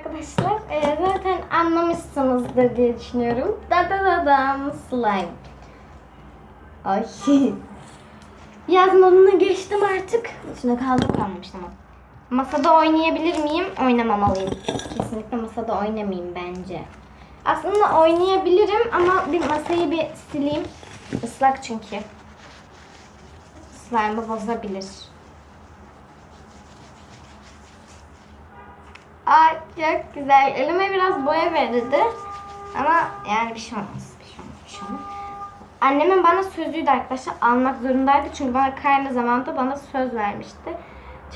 arkadaşlar. Ee, zaten anlamışsınızdır diye düşünüyorum. Da da da dam slime. Ay. Yaz moduna geçtim artık. İçine kaldı kalmış tamam. Masada oynayabilir miyim? Oynamamalıyım. Kesinlikle masada oynamayayım bence. Aslında oynayabilirim ama bir masayı bir sileyim. Islak çünkü. Slime'ı bozabilir. Ay çok güzel. Elime biraz boya verildi. Ama yani bir şey olmaz. Bir şey olmaz. Bir şey olmaz. Annemin bana sözüydü arkadaşlar. Almak zorundaydı. Çünkü bana karne zamanında bana söz vermişti.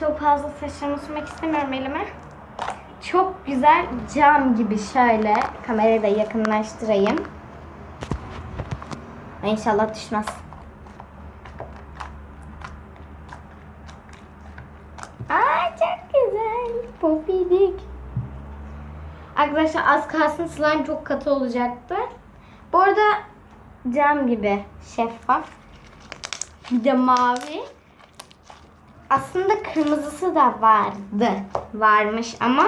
Çok fazla saçlarımı sürmek istemiyorum elime. Çok güzel cam gibi şöyle. Kamerayı da yakınlaştırayım. İnşallah düşmez. Aa çok güzel. Pofidik. Arkadaşlar az kalsın slime çok katı olacaktı. Bu arada cam gibi şeffaf. Bir de mavi. Aslında kırmızısı da vardı. Varmış ama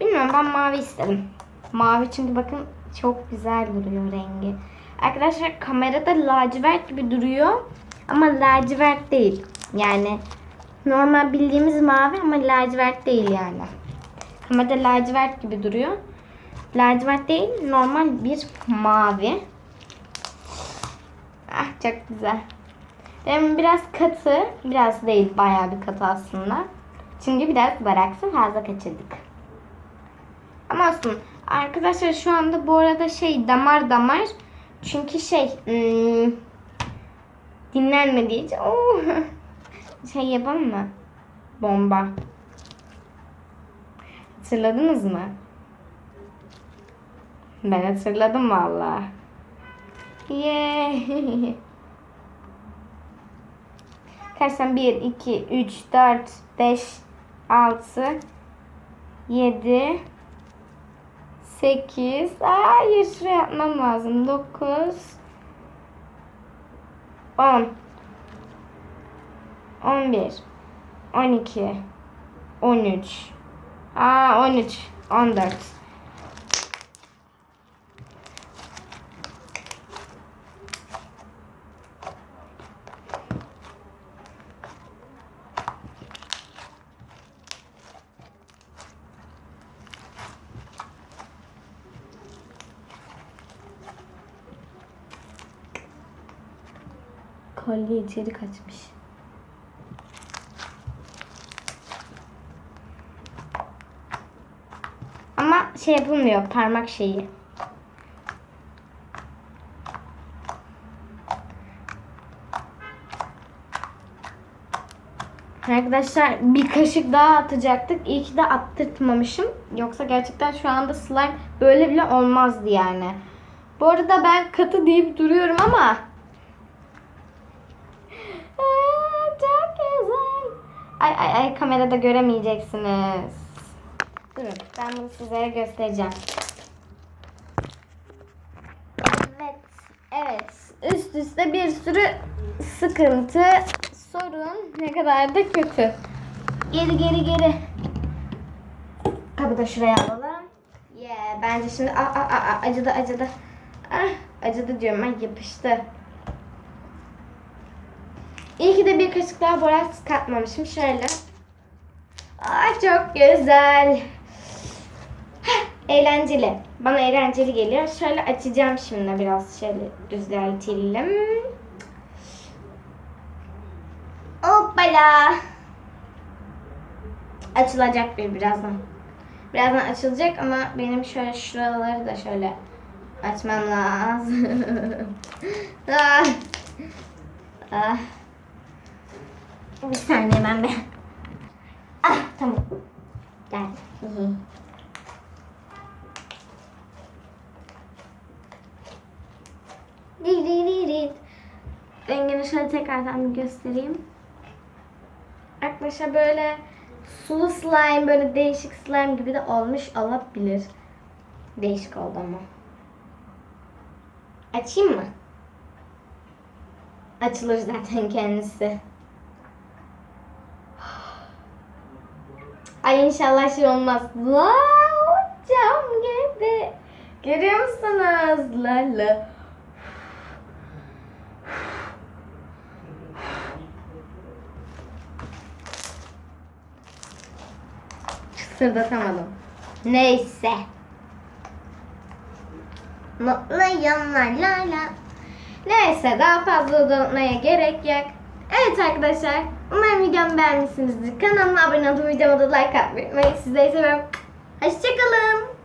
bilmiyorum ben mavi istedim. Mavi çünkü bakın çok güzel duruyor rengi. Arkadaşlar kamerada lacivert gibi duruyor. Ama lacivert değil. Yani normal bildiğimiz mavi ama lacivert değil yani. Kamerada lacivert gibi duruyor. Lacivert değil normal bir mavi. Ah çok güzel. Benim biraz katı, biraz değil bayağı bir katı aslında. Çünkü biraz baraksı fazla kaçırdık. Ama olsun. Arkadaşlar şu anda bu arada şey damar damar. Çünkü şey hmm, dinlenmediği için Oo. şey yapalım mı? Bomba. Hatırladınız mı? Ben hatırladım valla. Yeah. Kaçtan 1, 2, 3, 4, 5, 6, 7, 8. Hayır şuraya yapmam lazım. 9, 10, 11, 12, 13. Aa 13, 14. Kolye içeri kaçmış. Şey yapılmıyor parmak şeyi. Arkadaşlar bir kaşık daha atacaktık. İyi ki de attırtmamışım. Yoksa gerçekten şu anda slime böyle bile olmazdı yani. Bu arada ben katı deyip duruyorum ama. Ay ay ay kamerada göremeyeceksiniz. Durun ben bunu sizlere göstereceğim. Evet. Evet. Üst üste bir sürü sıkıntı, sorun ne kadar da kötü. Geri geri geri. Kabı da şuraya alalım. Yeah, bence şimdi aa, aa, aa, acıdı acıdı. Ah, acıdı diyorum ay yapıştı. İyi ki de bir kaşık daha boraks katmamışım. Şöyle. Aa, çok güzel. Eğlenceli. Bana eğlenceli geliyor. Şöyle açacağım şimdi biraz şöyle düzeltelim. Hoppala. Açılacak bir birazdan. Birazdan açılacak ama benim şöyle şuraları da şöyle açmam lazım. ah. Ah. Bir saniye ben bir. Ah tamam. Gel. Rengini şöyle tekrardan bir göstereyim. Arkadaşlar böyle sulu slime böyle değişik slime gibi de olmuş olabilir. Değişik oldu ama. Açayım mı? Açılır zaten kendisi. Ay inşallah şey olmaz. Wow, cam gibi. Görüyor musunuz? La la. Sırdatamadım. Neyse. Mutluyum la la la. Neyse daha fazla uzatmaya gerek yok. Evet arkadaşlar. Umarım videomu beğenmişsinizdir. Kanalıma abone olup videoma da like atmayı unutmayın. Sizleri seviyorum. Hoşçakalın.